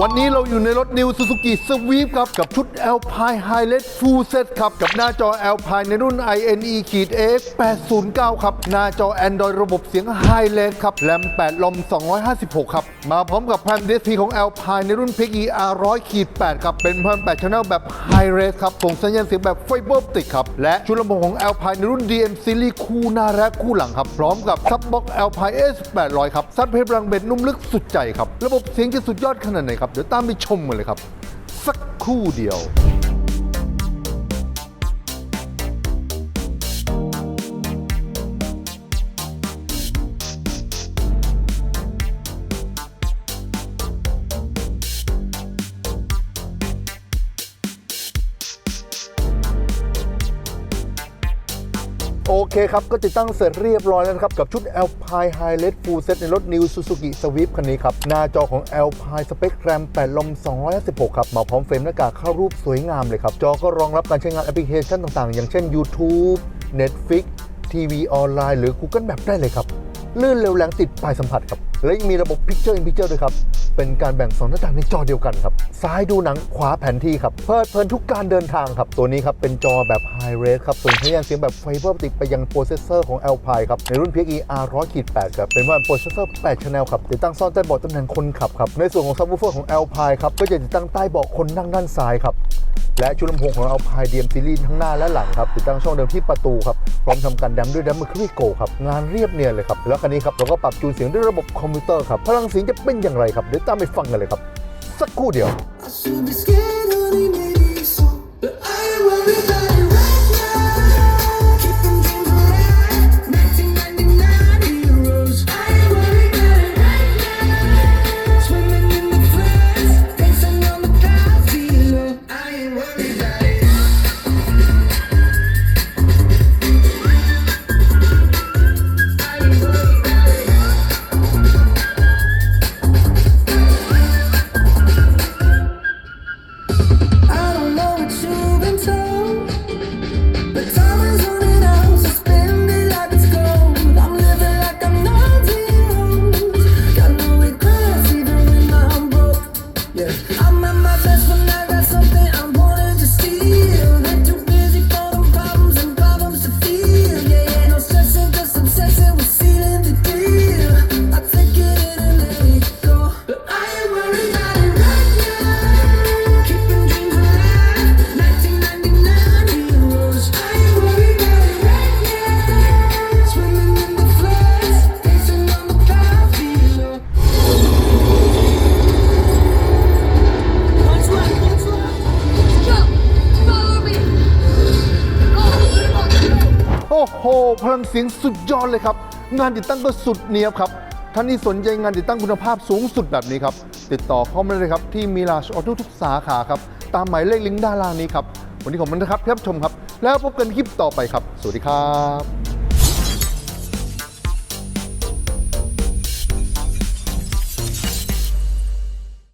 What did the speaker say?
วันนี้เราอยู่ในรถ New Suzuki Swift ครับ กับชุด Alpine Highlight Full Set ครับ กับหน้าจอ Alpine ในรุ่น INE AX 809 ครับ หน้าจอ Android ระบบเสียง Highlight ครับแรม8ลม 256 ครับ มาพร้อมกับ Prime DSP ของ Alpine ในรุ่น PIC ER 100 8ครับ เป็น Prime 8 Channel แบบ High Res ครับ ส่งสัญญาณเสียงแบบ Fiber Optic ครับ และชุดลำโพงของ Alpine ในรุ่น DM Series คู่หน้าและคู่หลังครับ พร้อมกับ Subbox Alpine S 800 ครับซัดเพลงพลังเบ็ดนุ่มลึกสุดใจครับ ระบบเสียงจะสุดยอดขนาดไหนครับ เดี๋ยวตามไปชมกันเลยครับ สักครู่เดียว โอเคครับ ก็ติดตั้งเสร็จเรียบร้อยแล้วนะครับ กับชุด Alpine Highlight Full Set ในรถ New Suzuki Swift คันนี้ครับ หน้าจอของ Alpine Spec RAM 8ลม 256 ครับ มาพร้อมเฟรมหน้ากากเข้ารูปสวยงามเลยครับ จอก็รองรับการใช้งานแอปพลิเคชันต่างๆ อย่างเช่น YouTube Netflix ทีวีออนไลน์หรือ Google Map ได้เลยครับ ลื่นเร็วแรงติดปลายสัมผัสครับ และยังมีระบบ Picture in Picture ด้วยครับ เป็นการแบ่งสองหน้าต่างในจอเดียวกันครับ ซ้ายดูหนังขวาแผนที่ครับ เพลิดเพลินทุกการเดินทางครับ ตัวนี้ครับ เป็นจอแบบ High Res ครับส่งสัญญาณเสียงแบบไฟเบอร์ติดไปยังโปรเซสเซอร์ของ Alpine ครับ ในรุ่น PXE R100-8 ครับ เป็นว่าโปรเซสเซอร์ 8 Channel ครับ ติดตั้งซ่อนใต้เบาะตำแหน่งคนขับครับ ในส่วนของ Subwoofer ของ Alpine ครับ ก็จะติดตั้งใต้เบาะคนนั่งด้านซ้ายครับ และชุดลำโพงของเราพายเดียมซีรีส์ทั้งหน้าและหลังครับติดตั้งช่องเดิมที่ประตูครับพร้อมทำการดัมด้วยดัมเบิลคริโกครับงานเรียบเนียนเลยครับแล้วคันนี้ครับเราก็ปรับจูนเสียงด้วยระบบคอมพิวเตอร์ครับพลังเสียงจะเป็นอย่างไรครับเดี๋ยวตามไปฟังกันเลยครับ สักครู่เดียว My best when I โอ้โหพลังเสียงสุดยอดเลยครับ งานติดตั้งก็สุดเนียบครับท่านที่สนใจงานติดตั้งคุณภาพสูงสุดแบบนี้ครับ ติดต่อเข้ามาเลยครับ ที่มีลาชออโต้ทุกสาขาครับ ตามหมายเลขลิงก์ด้านล่างนี้ครับ วันนี้ขอบคุณนะครับที่รับชมครับ แล้วพบกันคลิปต่อไปครับ สวัสดีครับ